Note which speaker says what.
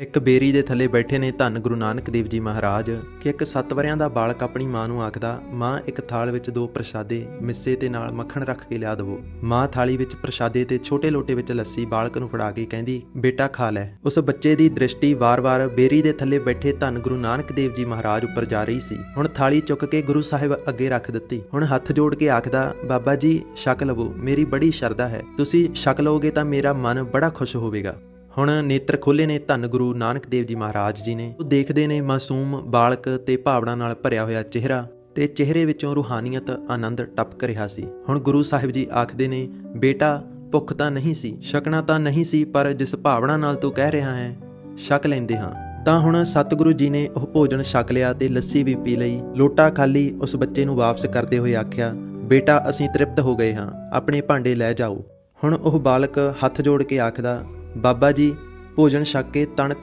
Speaker 1: ਇੱਕ ਬੇਰੀ ਦੇ ਥੱਲੇ ਬੈਠੇ ਨੇ ਧੰਨ ਗੁਰੂ ਨਾਨਕ ਦੇਵ ਜੀ ਮਹਾਰਾਜ ਕਿ ਇੱਕ ਸੱਤ ਵਰਿਆਂ ਦਾ ਬਾਲਕ ਆਪਣੀ ਮਾਂ ਨੂੰ ਆਖਦਾ, ਮਾਂ, ਇੱਕ ਥਾਲ ਵਿੱਚ ਦੋ ਪ੍ਰਸ਼ਾਦੇ ਮਿੱਸੇ ਤੇ ਨਾਲ ਮੱਖਣ ਰੱਖ ਕੇ ਲਿਆ ਦੇਵੋ। ਮਾਂ ਥਾਲੀ ਵਿੱਚ ਪ੍ਰਸ਼ਾਦੇ ਤੇ ਛੋਟੇ ਲੋਟੇ ਵਿੱਚ ਲੱਸੀ ਬਾਲਕ ਨੂੰ ਫੜਾ ਕੇ ਕਹਿੰਦੀ, ਬੇਟਾ, ਖਾ ਲੈ। ਉਸ ਬੱਚੇ ਦੀ ਦ੍ਰਿਸ਼ਟੀ ਵਾਰ-ਵਾਰ ਬੇਰੀ ਦੇ ਥੱਲੇ ਬੈਠੇ ਧੰਨ ਗੁਰੂ ਨਾਨਕ ਦੇਵ ਜੀ ਮਹਾਰਾਜ ਉੱਪਰ ਜਾ ਰਹੀ ਸੀ। ਹੁਣ ਥਾਲੀ ਚੁੱਕ ਕੇ ਗੁਰੂ ਸਾਹਿਬ ਅੱਗੇ ਰੱਖ ਦਿੱਤੀ। ਹੁਣ ਹੱਥ ਜੋੜ ਕੇ ਆਖਦਾ, ਬਾਬਾ ਜੀ, ਛਕ ਲਵੋ, ਮੇਰੀ ਬੜੀ ਸ਼ਰਧਾ ਹੈ। ਤੁਸੀਂ ਛਕ ਲਓਗੇ ਤਾਂ ਮੇਰਾ ਮਨ ਬੜਾ ਖੁਸ਼ ਹੋਵੇਗਾ। ਹੁਣ ਨੇਤਰ ਖੋਲੇ ਨੇ ਧੰਨ ਗੁਰੂ ਨਾਨਕ ਦੇਵ ਜੀ ਮਹਾਰਾਜ ਜੀ ਨੇ। ਉਹ ਦੇਖਦੇ ਨੇ ਮਾਸੂਮ ਬਾਲਕ ਤੇ ਭਾਵਨਾ ਨਾਲ ਭਰਿਆ ਹੋਇਆ ਚਿਹਰਾ ਤੇ ਚਿਹਰੇ ਵਿੱਚੋਂ ਰੂਹਾਨੀਅਤ, ਆਨੰਦ ਟਪਕ ਰਿਹਾ ਸੀ। ਹੁਣ ਗੁਰੂ ਸਾਹਿਬ ਜੀ ਆਖਦੇ ਨੇ, ਬੇਟਾ, ਭੁੱਖ ਤਾਂ ਨਹੀਂ ਸੀ, ਛਕਣਾ ਤਾਂ ਨਹੀਂ ਸੀ, ਪਰ ਜਿਸ ਭਾਵਨਾ ਨਾਲ ਤੂੰ ਕਹਿ ਰਿਹਾ ਹੈ, ਛਕ ਲੈਂਦੇ ਹਾਂ। ਤਾਂ ਹੁਣ ਸਤਿਗੁਰੂ ਜੀ ਨੇ ਉਹ ਭੋਜਨ ਛਕ ਲਿਆ ਤੇ ਲੱਸੀ ਵੀ ਪੀ ਲਈ। ਲੋਟਾ ਖਾਲੀ ਉਸ ਬੱਚੇ ਨੂੰ ਵਾਪਸ ਕਰਦੇ ਹੋਏ ਆਖਿਆ, ਬੇਟਾ, ਅਸੀਂ ਤ੍ਰਿਪਤ ਹੋ ਗਏ ਹਾਂ, ਆਪਣੇ ਭਾਂਡੇ ਲੈ ਜਾਓ। ਹੁਣ ਉਹ ਬਾਲਕ ਹੱਥ ਜੋੜ ਕੇ ਆਖਦਾ ਬਾਬਾ ਜੀ ਭੋਜਨ ਛੱਕ ਕੇ ਤਣ ਤ੍ਰਿ-